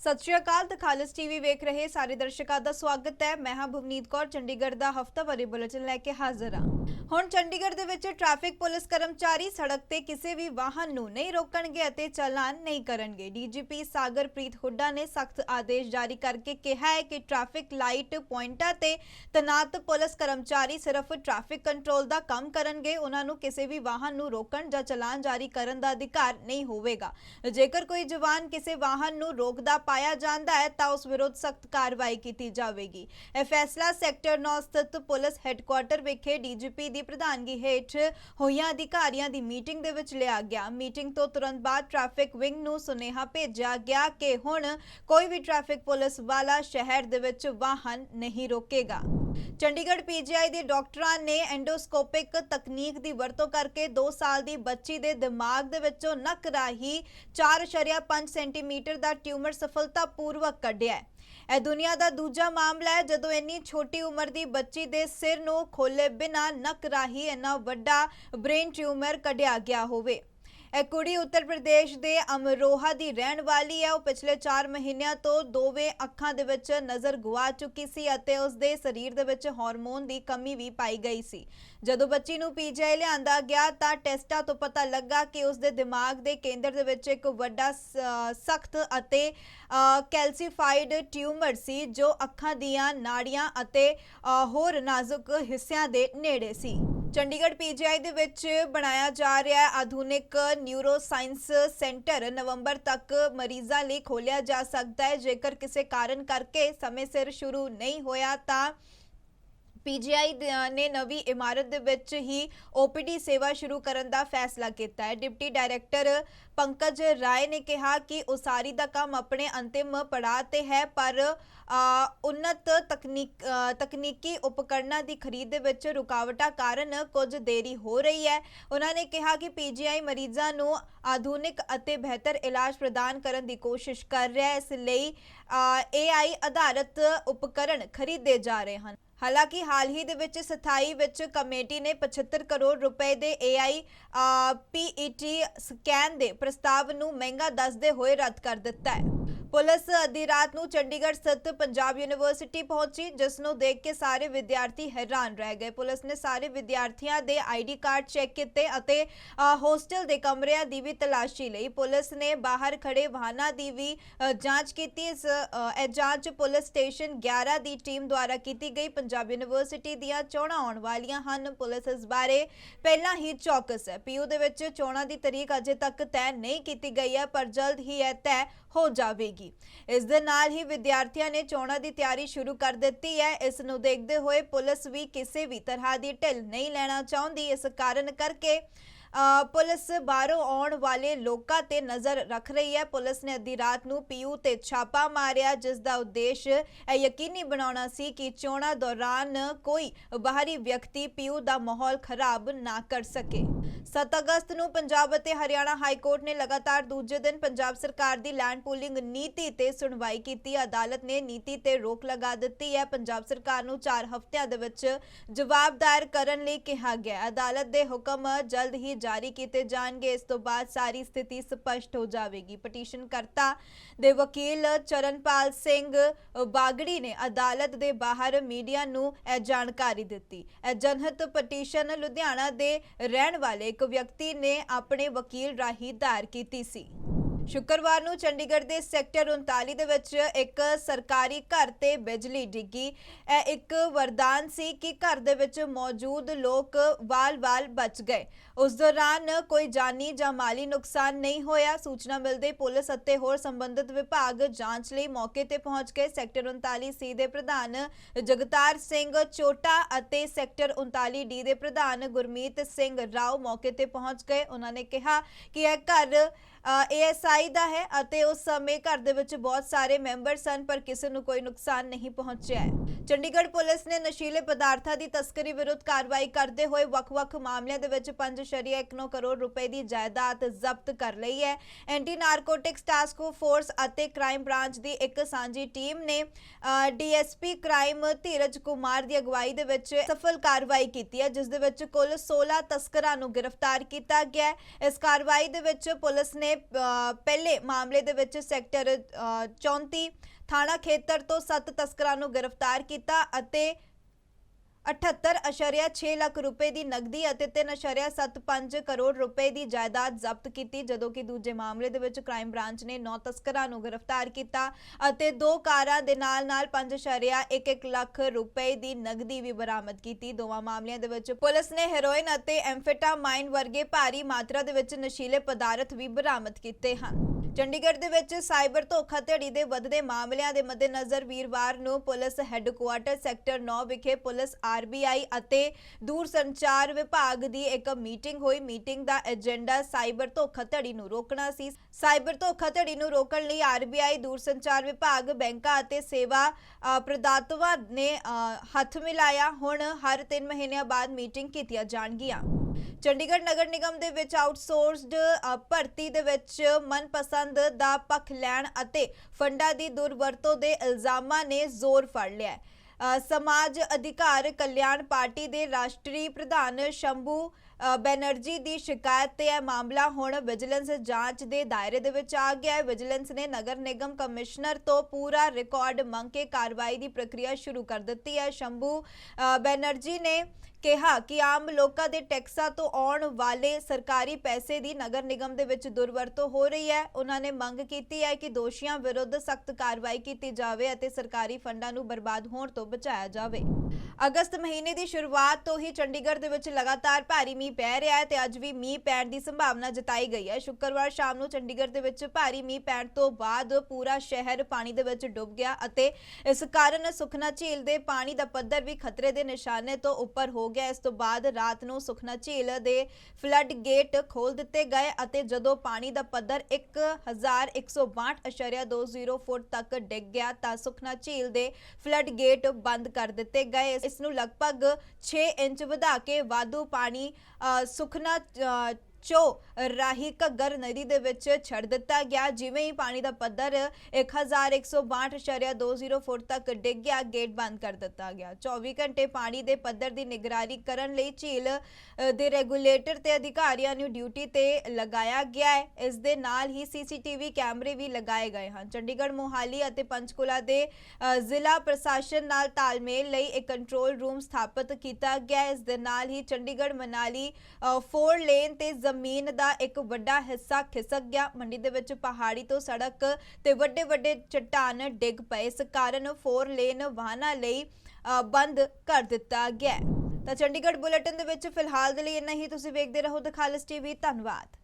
ਸਤਿ ਸ਼੍ਰੀ ਅਕਾਲ ਤੇ ਖਾਲਸ ਟੀਵੀ ਵੇਖ ਰਹੇ ਸਾਰੇ ਦਰਸ਼ਕਾਂ ਦਾ ਸਵਾਗਤ ਹੈ। ਮੈਂ ਹਾਂ ਭਵਨੀਤ ਕੌਰ, ਚੰਡੀਗੜ੍ਹ ਦਾ ਹਫਤਾਵਾਰੀ ਬੁਲੇਟਿਨ ਲੈ ਕੇ ਹਾਜ਼ਰ ਹਾਂ। ਹੁਣ ਚੰਡੀਗੜ੍ਹ ਦੇ ਵਿੱਚ ਟ੍ਰੈਫਿਕ ਪੁਲਿਸ ਕਰਮਚਾਰੀ ਸੜਕ ਤੇ ਕਿਸੇ ਵੀ ਵਾਹਨ ਨੂੰ ਨਹੀਂ ਰੋਕਣਗੇ ਅਤੇ ਚਾਲਾਨ ਨਹੀਂ ਕਰਨਗੇ। ਡੀਜੀਪੀ ਸਾਗਰਪ੍ਰੀਤ ਹੁੱਡਾ ਨੇ ਸਖਤ ਆਦੇਸ਼ ਜਾਰੀ ਕਰਕੇ ਕਿਹਾ ਹੈ ਕਿ ਟ੍ਰੈਫਿਕ ਲਾਈਟ ਪੁਆਇੰਟਾਂ ਤੇ ਤਨਾਤ ਪੁਲਿਸ ਕਰਮਚਾਰੀ ਸਿਰਫ ਟ੍ਰੈਫਿਕ ਕੰਟਰੋਲ ਦਾ ਕੰਮ ਕਰਨਗੇ। ਉਹਨਾਂ ਨੂੰ ਕਿਸੇ ਵੀ ਵਾਹਨ ਨੂੰ ਰੋਕਣ ਜਾਂ ਚਲਾਨ ਜਾਰੀ ਕਰਨ ਦਾ ਅਧਿਕਾਰ ਨਹੀਂ ਹੋਵੇਗਾ। ਜੇਕਰ ਕੋਈ ਜਵਾਨ ਕਿਸੇ ਵਾਹਨ ਨੂੰ ਰੋਕਦਾ ਪਾਇਆ ਜਾਂਦਾ ਹੈ, ਤਾਂ ਉਸ ਵਿਰੁੱਧ ਸਖਤ ਕਾਰਵਾਈ ਕੀਤੀ ਜਾਵੇਗੀ। ਇਹ ਫੈਸਲਾ ਸੈਕਟਰ 9 ਸਥਿਤ ਪੁਲਿਸ ਹੈੱਡਕੁਆਰਟਰ ਵਿਖੇ ਡੀਜੀਪੀ ਦੀ ਪ੍ਰਧਾਨਗੀ ਹੇਠ ਹੋਈਆਂ ਅਧਿਕਾਰੀਆਂ ਦੀ ਮੀਟਿੰਗ ਦੇ ਵਿੱਚ ਲਿਆ ਗਿਆ। ਮੀਟਿੰਗ ਤੋਂ ਤੁਰੰਤ ਬਾਅਦ ਟ੍ਰੈਫਿਕ ਵਿੰਗ ਨੂੰ ਸੁਨੇਹਾ ਭੇਜਿਆ ਗਿਆ ਕਿ ਹੁਣ ਕੋਈ ਵੀ ਟ੍ਰੈਫਿਕ ਪੁਲਿਸ ਵਾਲਾ ਸ਼ਹਿਰ ਦੇ ਵਿੱਚ ਵਾਹਨ ਨਹੀਂ ਰੋਕੇਗਾ। ਚੰਡੀਗੜ੍ਹ ਪੀਜੀਆਈ ਦੇ ਡਾਕਟਰਾਂ ਨੇ ਐਂਡੋਸਕੋਪਿਕ ਤਕਨੀਕ ਦੀ ਵਰਤੋਂ ਕਰਕੇ 2 ਸਾਲ ਦੀ ਬੱਚੀ ਦੇ ਦਿਮਾਗ ਦੇ ਵਿੱਚੋਂ ਨੱਕ ਰਾਹੀਂ 4.5 ਸੈਂਟੀਮੀਟਰ ਦਾ ਟਿਊਮਰ ਸਫਲਤਾਪੂਰਵਕ ਕੱਢਿਆ ਹੈ। ਇਹ ਦੁਨੀਆ ਦਾ ਦੂਜਾ ਮਾਮਲਾ ਹੈ, ਜਦੋਂ ਇੰਨੀ ਛੋਟੀ ਉਮਰ ਦੀ ਬੱਚੀ ਦੇ ਸਿਰ ਨੂੰ ਖੋਲੇ ਬਿਨਾਂ ਨੱਕ ਰਾਹੀਂ ਇੰਨਾ ਵੱਡਾ ਬ੍ਰੇਨ ਟਿਊਮਰ ਕੱਢਿਆ ਗਿਆ ਹੋਵੇ। ਇਹ ਕੁੜੀ ਉੱਤਰ ਪ੍ਰਦੇਸ਼ ਦੇ ਅਮਰੋਹਾ ਦੀ ਰਹਿਣ ਵਾਲੀ ਹੈ। ਉਹ ਪਿਛਲੇ 4 ਮਹੀਨਿਆਂ ਤੋਂ ਦੋਵੇਂ ਅੱਖਾਂ ਦੇ ਵਿੱਚ ਨਜ਼ਰ ਗਵਾ ਚੁੱਕੀ ਸੀ ਅਤੇ ਉਸ ਦੇ ਸਰੀਰ ਦੇ ਵਿੱਚ ਹਾਰਮੋਨ ਦੀ ਕਮੀ ਵੀ ਪਾਈ ਗਈ ਸੀ। ਜਦੋਂ ਬੱਚੀ ਨੂੰ ਪੀਜੀਆਈ ਲਿਆਂਦਾ ਗਿਆ ਤਾਂ ਟੈਸਟਾਂ ਤੋਂ ਪਤਾ ਲੱਗਾ ਕਿ ਉਸ ਦੇ ਦਿਮਾਗ ਦੇ ਕੇਂਦਰ ਦੇ ਵਿੱਚ ਇੱਕ ਵੱਡਾ ਸਖਤ ਅਤੇ ਕੈਲਸੀਫਾਈਡ ਟਿਊਮਰ ਸੀ, ਜੋ ਅੱਖਾਂ ਦੀਆਂ ਨਾੜੀਆਂ ਅਤੇ ਹੋਰ ਨਾਜ਼ੁਕ ਹਿੱਸਿਆਂ ਦੇ ਨੇੜੇ ਸੀ। ਚੰਡੀਗੜ੍ਹ ਪੀਜੀਆਈ ਦੇ ਵਿੱਚ ਬਣਾਇਆ ਜਾ ਰਿਹਾ ਹੈ ਆਧੁਨਿਕ ਨਿਊਰੋ ਸਾਇੰਸ ਸੈਂਟਰ ਨਵੰਬਰ ਤੱਕ ਮਰੀਜ਼ਾਂ ਲਈ ਖੋਲ੍ਹਿਆ ਜਾ ਸਕਦਾ ਹੈ। ਜੇਕਰ ਕਿਸੇ ਕਾਰਨ ਕਰਕੇ ਸਮੇਂ ਸਿਰ ਸ਼ੁਰੂ ਨਹੀਂ ਹੋਇਆ ਤਾਂ ਪੀਜੀਆਈ ਨੇ ਨਵੀਂ ਇਮਾਰਤ ਦੇ ਵਿੱਚ ਹੀ ਓਪੀਡੀ ਸੇਵਾ ਸ਼ੁਰੂ ਕਰਨ ਦਾ ਫੈਸਲਾ ਕੀਤਾ ਹੈ। ਡਿਪਟੀ ਡਾਇਰੈਕਟਰ ਪੰਕਜ ਰਾਏ ਨੇ ਕਿਹਾ ਕਿ ਉਸਾਰੀ ਦਾ ਕੰਮ ਆਪਣੇ ਅੰਤਿਮ ਪੜਾਅ ਤੇ ਹੈ ਪਰ ਅ, ਉન્નਤ ਤਕਨੀਕ ਤਕਨੀਕੀ ਉਪਕਰਨਾਂ ਦੀ ਖਰੀਦ ਦੇ ਵਿੱਚ ਰੁਕਾਵਟਾਂ ਕਾਰਨ ਕੁਝ ਦੇਰੀ ਹੋ ਰਹੀ ਹੈ। ਉਹਨਾਂ ਨੇ ਕਿਹਾ ਕਿ ਪੀਜੀਆਈ ਮਰੀਜ਼ਾਂ ਨੂੰ ਆਧੁਨਿਕ ਅਤੇ ਬਿਹਤਰ ਇਲਾਜ ਪ੍ਰਦਾਨ ਕਰਨ ਦੀ ਕੋਸ਼ਿਸ਼ ਕਰ ਰਿਹਾ ਹੈ। ਇਸ ਲਈ ਏਆਈ ਆਧਾਰਿਤ ਉਪਕਰਣ ਖਰੀਦੇ ਜਾ ਰਹੇ ਹਨ। ਹਾਲਾਂਕਿ ਹਾਲ ਹੀ ਦੇ ਵਿੱਚ ਸਥਾਈ ਵਿੱਚ ਕਮੇਟੀ ਨੇ 75 ਕਰੋੜ ਰੁਪਏ ਦੇ AI ਪੀਈਟੀ ਸਕੈਨ ਦੇ ਪ੍ਰਸਤਾਵ ਨੂੰ ਮਹਿੰਗਾ ਦੱਸਦੇ ਹੋਏ ਰੱਦ ਕਰ ਦਿੱਤਾ ਹੈ। ਪੁਲਿਸ ਅੱਧੀ ਰਾਤ ਨੂੰ ਚੰਡੀਗੜ੍ਹ ਸਥਿਤ ਪੰਜਾਬ ਯੂਨੀਵਰਸਿਟੀ ਪਹੁੰਚੀ, ਜਿਸ ਨੂੰ ਦੇਖ ਕੇ ਸਾਰੇ ਵਿਦਿਆਰਥੀ ਹੈਰਾਨ ਰਹਿ ਗਏ। ਪੁਲਿਸ ਨੇ ਸਾਰੇ ਵਿਦਿਆਰਥੀਆਂ ਦੇ ਆਈਡੀ ਕਾਰਡ ਚੈੱਕ ਕੀਤੇ ਅਤੇ ਹੋਸਟਲ ਦੇ ਕਮਰਿਆਂ ਦੀ ਵੀ ਤਲਾਸ਼ੀ ਲਈ ਪੁਲਿਸ ਨੇ ਬਾਹਰ ਖੜੇ ਵਾਹਨਾਂ ਦੀ ਵੀ ਜਾਂਚ ਕੀਤੀ। ਇਸ ਇਹ ਜਾਂਚ ਪੁਲਿਸ ਸਟੇਸ਼ਨ 11 ਦੀ ਟੀਮ ਦੁਆਰਾ ਕੀਤੀ ਗਈ। ਪੰਜਾਬ ਯੂਨੀਵਰਸਿਟੀ ਦੀਆਂ ਚੋਣਾਂ ਆਉਣ ਵਾਲੀਆਂ ਹਨ। ਪੁਲਿਸ ਇਸ ਬਾਰੇ ਪਹਿਲਾਂ ਹੀ ਚੌਕਸ ਹੈ। ਪੀਯੂ ਦੇ ਵਿੱਚ ਚੋਣਾਂ ਦੀ ਤਰੀਕ ਅਜੇ ਤੱਕ ਤੈਅ ਨਹੀਂ ਕੀਤੀ ਗਈ ਹੈ, ਪਰ ਜਲਦ ਹੀ ਇਹ ਤੈਅ ਹੋ ਜਾ ਜਾਵੇਗੀ। ਇਸ ਦੇ ਨਾਲ ਹੀ ਵਿਦਿਆਰਥੀਆਂ ਨੇ ਚੋਣਾਂ ਦੀ ਤਿਆਰੀ ਸ਼ੁਰੂ ਕਰ ਦਿੱਤੀ ਹੈ। ਇਸ ਨੂੰ ਦੇਖਦੇ ਹੋਏ ਪੁਲਿਸ ਵੀ ਕਿਸੇ ਵੀ ਤਰ੍ਹਾਂ ਦੀ ਢਿੱਲ ਨਹੀਂ ਲੈਣਾ ਚਾਹੁੰਦੀ। ਇਸ ਕਾਰਨ ਕਰਕੇ ਪੁਲਿਸ ਬਾਹਰੋਂ ਆਉਣ ਵਾਲੇ ਲੋਕਾਂ ਤੇ ਨਜ਼ਰ ਰੱਖ ਰਹੀ ਹੈ। ਪੁਲਿਸ ਨੇ ਅੱਧੀ ਰਾਤ ਨੂੰ ਪੀਯੂ ਤੇ ਛਾਪਾ ਮਾਰਿਆ, ਜਿਸ ਦਾ ਉਦੇਸ਼ ਇਹ ਯਕੀਨੀ ਬਣਾਉਣਾ ਸੀ ਕਿ ਚੋਣਾਂ ਦੌਰਾਨ ਕੋਈ ਬਾਹਰੀ ਵਿਅਕਤੀ ਪੀਯੂ ਦਾ ਮਾਹੌਲ ਖਰਾਬ ਨਾ ਕਰ ਸਕੇ। 7 ਅਗਸਤ ਨੂੰ ਪੰਜਾਬ ਅਤੇ ਹਰਿਆਣਾ ਹਾਈ ਕੋਰਟ ਨੇ ਲਗਾਤਾਰ ਦੂਜੇ ਦਿਨ ਪੰਜਾਬ ਸਰਕਾਰ ਦੀ ਲੈਂਡ ਪੂਲਿੰਗ ਨੀਤੀ ਤੇ ਸੁਣਵਾਈ ਕੀਤੀ। ਅਦਾਲਤ ਨੇ ਨੀਤੀ ਤੇ ਰੋਕ ਲਗਾ ਦਿੱਤੀ ਹੈ। ਪੰਜਾਬ ਸਰਕਾਰ ਨੂੰ 4 ਹਫ਼ਤਿਆਂ ਦੇ ਵਿੱਚ ਜਵਾਬ ਦਾਇਰ ਕਰਨ ਲਈ ਕਿਹਾ ਗਿਆ ਅਦਾਲਤ ਦੇ ਹੁਕਮ ਜਲਦ ਹੀ ਜਾਰੀ ਕੀਤੇ ਜਾਣਗੇ। ਇਸ ਤੋਂ ਬਾਅਦ ਸਾਰੀ ਸਥਿਤੀ ਸਪਸ਼ਟ ਹੋ ਜਾਵੇਗੀ। ਪਟੀਸ਼ਨ ਕਰਤਾ ਦੇ ਵਕੀਲ ਚਰਨਪਾਲ ਸਿੰਘ ਬਾਗੜੀ ਨੇ ਅਦਾਲਤ ਦੇ ਬਾਹਰ ਮੀਡੀਆ ਨੂੰ ਇਹ ਜਾਣਕਾਰੀ ਦਿੱਤੀ। ਇਹ ਜਨਹਿਤ ਪਟੀਸ਼ਨ ਲੁਧਿਆਣਾ ਦੇ ਰਹਿਣ ਵਾਲੇ ਇੱਕ ਵਿਅਕਤੀ ਨੇ ਆਪਣੇ ਵਕੀਲ ਰਾਹੀਂ ਦਾਇਰ ਕੀਤੀ ਸੀ। ਸ਼ੁੱਕਰਵਾਰ ਨੂੰ ਚੰਡੀਗੜ੍ਹ ਦੇ ਸੈਕਟਰ 39 ਦੇ ਵਿੱਚ ਇੱਕ ਸਰਕਾਰੀ ਘਰ ਤੇ ਬਿਜਲੀ ਡਿੱਗੀ। ਇਹ ਇੱਕ ਵਰਦਾਨ ਸੀ ਕਿ ਘਰ ਦੇ ਵਿੱਚ ਮੌਜੂਦ ਲੋਕ ਵਾਲ-ਵਾਲ ਬਚ ਗਏ। ਉਸ ਦੌਰਾਨ ਕੋਈ ਜਾਨੀ ਜਾਂ ਮਾਲੀ ਨੁਕਸਾਨ ਨਹੀਂ ਹੋਇਆ। ਸੂਚਨਾ ਮਿਲਦੇ ਪੁਲਿਸ ਅਤੇ ਹੋਰ ਸੰਬੰਧਿਤ ਵਿਭਾਗ ਜਾਂਚ ਲਈ ਮੌਕੇ ਤੇ ਪਹੁੰਚ ਗਏ। ਸੈਕਟਰ 39 ਸੀ ਦੇ ਪ੍ਰਧਾਨ ਜਗਤਾਰ ਸਿੰਘ ਚੋਟਾ ਅਤੇ ਸੈਕਟਰ 39 ਡੀ ਦੇ ਪ੍ਰਧਾਨ ਗੁਰਮੀਤ ਸਿੰਘ ਰਾਓ ਮੌਕੇ ਤੇ ਪਹੁੰਚ ਗਏ। ਉਹਨਾਂ ਨੇ ਕਿਹਾ ਕਿ ਇਹ ਘਰ ਏਐਸਆਈ ਦਾ ਹੈ ਅਤੇ ਉਸ ਸਮੇਂ ਘਰ ਦੇ ਵਿੱਚ ਬਹੁਤ ਸਾਰੇ ਮੈਂਬਰ ਸਨ, ਪਰ ਕਿਸੇ ਨੂੰ ਕੋਈ ਨੁਕਸਾਨ ਨਹੀਂ ਪਹੁੰਚਿਆ ਹੈ। ਚੰਡੀਗੜ੍ਹ ਪੁਲਿਸ ਨੇ ਨਸ਼ੀਲੇ ਪਦਾਰਥਾਂ ਦੀ ਤਸਕਰੀ ਵਿਰੁੱਧ ਕਾਰਵਾਈ ਕਰਦੇ ਹੋਏ ਵੱਖ-ਵੱਖ ਮਾਮਲਿਆਂ ਦੇ ਵਿੱਚ 5.19 ਕਰੋੜ ਰੁਪਏ ਦੀ ਜਾਇਦਾਦ ਜ਼ਬਤ ਕਰ ਲਈ ਹੈ। ਐਂਟੀ ਨਾਰਕੋਟਿਕਸ ਟਾਸਕ ਫੋਰਸ ਅਤੇ ਕ੍ਰਾਈਮ ਬ੍ਰਾਂਚ ਦੀ ਇੱਕ ਸਾਂਝੀ ਟੀਮ ਨੇ ਡੀਐਸਪੀ ਕ੍ਰਾਈਮ ਧੀਰਜ ਕੁਮਾਰ ਦੀ ਅਗਵਾਈ ਦੇ ਵਿੱਚ ਸਫਲ ਕਾਰਵਾਈ ਕੀਤੀ ਹੈ, ਜਿਸ ਦੇ ਵਿੱਚ ਕੁੱਲ 16 ਤਸਕਰਾਂ ਨੂੰ ਗ੍ਰਿਫਤਾਰ ਕੀਤਾ ਗਿਆ ਇਸ ਕਾਰਵਾਈ ਦੇ ਵਿੱਚ ਪੁਲਿਸ ਨੇ ਨੇ ਪਹਿਲੇ ਮਾਮਲੇ ਦੇ ਵਿੱਚ ਸੈਕਟਰ ਅ, 34 ਥਾਣਾ ਖੇਤਰ ਤੋਂ ਸੱਤ ਤਸਕਰਾਂ ਨੂੰ ਗ੍ਰਿਫਤਾਰ ਕੀਤਾ ਅਤੇ 78.6 ਲੱਖ ਰੁਪਏ ਦੀ ਨਕਦੀ ਅਤੇ 3.75 ਕਰੋੜ ਰੁਪਏ ਦੀ ਜਾਇਦਾਦ ਜ਼ਬਤ ਕੀਤੀ, ਜਦੋਂ ਕਿ ਦੂਜੇ ਮਾਮਲੇ ਦੇ ਵਿੱਚ ਕ੍ਰਾਈਮ ਬ੍ਰਾਂਚ ਨੇ 9 ਤਸਕਰਾਂ ਨੂੰ ਗ੍ਰਿਫਤਾਰ ਕੀਤਾ ਅਤੇ ਦੋ ਕਾਰਾਂ ਦੇ ਨਾਲ-ਨਾਲ 5.1 ਲੱਖ ਰੁਪਏ ਦੀ ਨਕਦੀ ਵੀ ਬਰਾਮਦ ਕੀਤੀ। ਦੋਵਾਂ ਮਾਮਲਿਆਂ ਦੇ ਵਿੱਚ ਪੁਲਿਸ ਨੇ ਹੈਰੋਇਨ ਅਤੇ ਐਮਫੈਟਾਮਾਈਨ ਵਰਗੇ ਭਾਰੀ ਮਾਤਰਾ ਦੇ ਵਿੱਚ ਨਸ਼ੀਲੇ ਪਦਾਰਥ ਵੀ ਬਰਾਮਦ ਕੀਤੇ ਹਨ। ਚੰਡੀਗੜ੍ਹ ਦੇ ਵਿੱਚ ਸਾਈਬਰ ਧੋਖਾਧੜੀ ਦੇ ਵੱਧਦੇ ਮਾਮਲਿਆਂ ਦੇ ਮੱਦੇਨਜ਼ਰ ਵੀਰਵਾਰ ਨੂੰ ਪੁਲਿਸ ਹੈੱਡਕੁਆਰਟਰ ਸੈਕਟਰ 9 ਵਿਖੇ ਪੁਲਿਸ ਆਰਬੀਆਈ ਅਤੇ ਦੂਰਸੰਚਾਰ ਵਿਭਾਗ ਦੀ ਇੱਕ ਮੀਟਿੰਗ ਹੋਈ। ਮੀਟਿੰਗ ਦਾ ਏਜੰਡਾ ਸਾਈਬਰ ਧੋਖਾਧੜੀ ਨੂੰ ਰੋਕਣਾ ਸੀ। ਸਾਈਬਰ ਧੋਖਾਧੜੀ ਨੂੰ ਰੋਕਣ ਲਈ ਆਰਬੀਆਈ ਦੂਰਸੰਚਾਰ ਵਿਭਾਗ ਬੈਂਕਾਂ ਅਤੇ ਸੇਵਾ ਪ੍ਰਦਾਤਾਵਾਂ ਨੇ ਹੱਥ ਮਿਲਾਇਆ। ਹੁਣ ਹਰ 3 ਮਹੀਨਿਆਂ ਬਾਅਦ ਮੀਟਿੰਗ ਕੀਤੀਆਂ ਜਾਣਗੀਆਂ। ਚੰਡੀਗੜ੍ਹ ਨਗਰ ਨਿਗਮ ਦੇ ਵਿੱਚ ਆਊਟਸੋਰਸਡ ਅ, ਭਰਤੀ ਦੇ ਵਿੱਚ ਮਨਪਸੰਦ ਦਾ ਪੱਖ ਲੈਣ ਅਤੇ ਫੰਡਾਂ ਦੀ ਦੁਰਵਰਤੋਂ ਦੇ ਇਲਜ਼ਾਮਾਂ ਨੇ ਜ਼ੋਰ ਫੜ ਲਿਆ ਹੈ। ਸਮਾਜ ਅਧਿਕਾਰ ਕਲਿਆਣ ਪਾਰਟੀ ਦੇ ਰਾਸ਼ਟਰੀ ਪ੍ਰਧਾਨ ਸ਼ੰਭੂ ਬੈਨਰਜੀ ਦੀ ਸ਼ਿਕਾਇਤ ਤੇ ਇਹ ਮਾਮਲਾ ਹੁਣ ਵਿਜੀਲੈਂਸ ਜਾਂਚ ਦੇ ਦਾਇਰੇ ਦੇ ਵਿੱਚ ਆ ਗਿਆ ਹੈ। ਵਿਜੀਲੈਂਸ ਨੇ ਨਗਰ ਨਿਗਮ ਕਮਿਸ਼ਨਰ ਤੋਂ ਪੂਰਾ ਰਿਕਾਰਡ ਮੰਗ ਕੇ ਕਾਰਵਾਈ ਦੀ ਪ੍ਰਕਿਰਿਆ ਸ਼ੁਰੂ ਕਰ ਦਿੱਤੀ ਹੈ। ਸ਼ੰਭੂ ਬੈਨਰਜੀ ਨੇ ਕਿਹਾ ਕਿ ਆਮ ਲੋਕਾਂ ਦੇ ਟੈਕਸਾਂ ਤੋਂ ਆਉਣ ਵਾਲੇ ਸਰਕਾਰੀ ਪੈਸੇ ਦੀ ਨਗਰ ਨਿਗਮ ਦੇ ਵਿੱਚ ਦੁਰਵਰਤੋਂ ਹੋ ਰਹੀ ਹੈ। ਉਹਨਾਂ ਨੇ ਮੰਗ ਕੀਤੀ ਹੈ ਕਿ ਦੋਸ਼ੀਆਂ ਵਿਰੁੱਧ ਸਖਤ ਕਾਰਵਾਈ ਕੀਤੀ ਜਾਵੇ ਅਤੇ ਸਰਕਾਰੀ ਫੰਡਾਂ ਨੂੰ ਬਰਬਾਦ ਹੋਣ ਤੋਂ ਬਚਾਇਆ ਜਾਵੇ। ਅਗਸਤ ਮਹੀਨੇ ਦੀ ਸ਼ੁਰੂਆਤ ਤੋਂ ਹੀ ਚੰਡੀਗੜ੍ਹ ਦੇ ਵਿੱਚ ਲਗਾਤਾਰ ਭਾਰੀ ਮੀਂਹ ਪੈ ਰਿਹਾ ਹੈ ਤੇ ਅੱਜ ਵੀ ਮੀਂਹ ਪੈਣ ਦੀ ਸੰਭਾਵਨਾ ਜਤਾਈ ਗਈ ਹੈ। ਸ਼ੁੱਕਰਵਾਰ ਸ਼ਾਮ ਨੂੰ ਚੰਡੀਗੜ੍ਹ ਦੇ ਵਿੱਚ ਭਾਰੀ ਮੀਂਹ ਪੈਣ ਤੋਂ ਬਾਅਦ ਪੂਰਾ ਸ਼ਹਿਰ ਪਾਣੀ ਦੇ ਵਿੱਚ ਡੁੱਬ ਗਿਆ ਅਤੇ ਇਸ ਕਾਰਨ ਸੁਖਨਾ ਝੀਲ ਦੇ ਪਾਣੀ ਦਾ ਪੱਧਰ ਵੀ ਖਤਰੇ ਦੇ ਨਿਸ਼ਾਨੇ ਤੋਂ ਉੱਪਰ ਹੋ ਗਿਆ। ਇਸ ਤੋਂ ਬਾਅਦ ਰਾਤ ਨੂੰ ਸੁਖਨਾ ਝੀਲ ਦੇ ਫਲੱਡ ਗੇਟ ਖੋਲ ਦਿੱਤੇ ਗਏ ਅਤੇ ਜਦੋਂ ਪਾਣੀ ਦਾ ਪੱਧਰ 1162.20 ਫੁੱਟ ਤੱਕ ਡਿੱਗ ਗਿਆ ਤਾਂ ਸੁਖਨਾ ਝੀਲ ਦੇ ਫਲੱਡ ਗੇਟ ਬੰਦ ਕਰ ਦਿੱਤੇ ਗਏ। ਇਸ ਨੂੰ ਲਗਭਗ 6 ਇੰਚ ਵਧਾ ਕੇ ਵਾਧੂ ਪਾਣੀ ਅ, ਸੁਖਨਾ ਅ, ਚੋ ਰਾਹੀਂ ਘੱਗਰ ਨਦੀ ਦੇ ਵਿੱਚ ਛੱਡ ਦਿੱਤਾ ਗਿਆ। ਜਿਵੇਂ ਹੀ ਪਾਣੀ ਦਾ ਪੱਧਰ 1162.20 ਫੁੱਟ ਤੱਕ ਡਿੱਗ ਗਿਆ, ਗੇਟ ਬੰਦ ਕਰ ਦਿੱਤਾ ਗਿਆ। 24 ਘੰਟੇ ਪਾਣੀ ਦੇ ਪੱਧਰ ਦੀ ਨਿਗਰਾਨੀ ਕਰਨ ਲਈ ਝੀਲ ਦੇ ਰੈਗੂਲੇਟਰ ਤੇ ਅਧਿਕਾਰੀਆਂ ਨੂੰ ਡਿਊਟੀ ਤੇ ਲਗਾਇਆ ਗਿਆ ਹੈ। ਇਸ ਦੇ ਨਾਲ ਹੀ ਸੀਸੀਟੀਵੀ ਕੈਮਰੇ ਵੀ ਲਗਾਏ ਗਏ ਹਨ। ਚੰਡੀਗੜ੍ਹ, ਮੋਹਾਲੀ ਅਤੇ ਪੰਚਕੁਲਾ ਦੇ ਜ਼ਿਲ੍ਹਾ ਪ੍ਰਸ਼ਾਸਨ ਨਾਲ ਤਾਲਮੇਲ ਲਈ ਇੱਕ ਕੰਟਰੋਲ ਰੂਮ ਸਥਾਪਿਤ ਕੀਤਾ ਗਿਆ ਇਸ ਦੇ ਨਾਲ ਹੀ ਚੰਡੀਗੜ੍ਹ, ਮਨਾਲੀ 4 ਲੇਨ ਤੇ ਜ਼ਮੀਨ ਦਾ ਇੱਕ ਵੱਡਾ ਹਿੱਸਾ ਖਿਸਕ ਗਿਆ। ਮੰਡੀ ਦੇ ਵਿੱਚ ਪਹਾੜੀ ਤੋਂ ਸੜਕ ਤੇ ਵੱਡੇ ਵੱਡੇ ਚਟਾਨ ਡਿੱਗ ਪਏ। ਇਸ ਕਾਰਨ 4 ਲੇਨ ਵਾਹਨਾਂ ਲਈ ਅ, ਬੰਦ ਕਰ ਦਿੱਤਾ ਗਿਆ ਤਾਂ ਚੰਡੀਗੜ੍ਹ ਬੁਲੇਟਿਨ ਦੇ ਵਿੱਚ ਫਿਲਹਾਲ ਦੇ ਲਈ ਇੰਨਾ ਹੀ। ਤੁਸੀਂ ਵੇਖਦੇ ਰਹੋ ਦਖਾਲਸ ਟੀਵੀ। ਧੰਨਵਾਦ।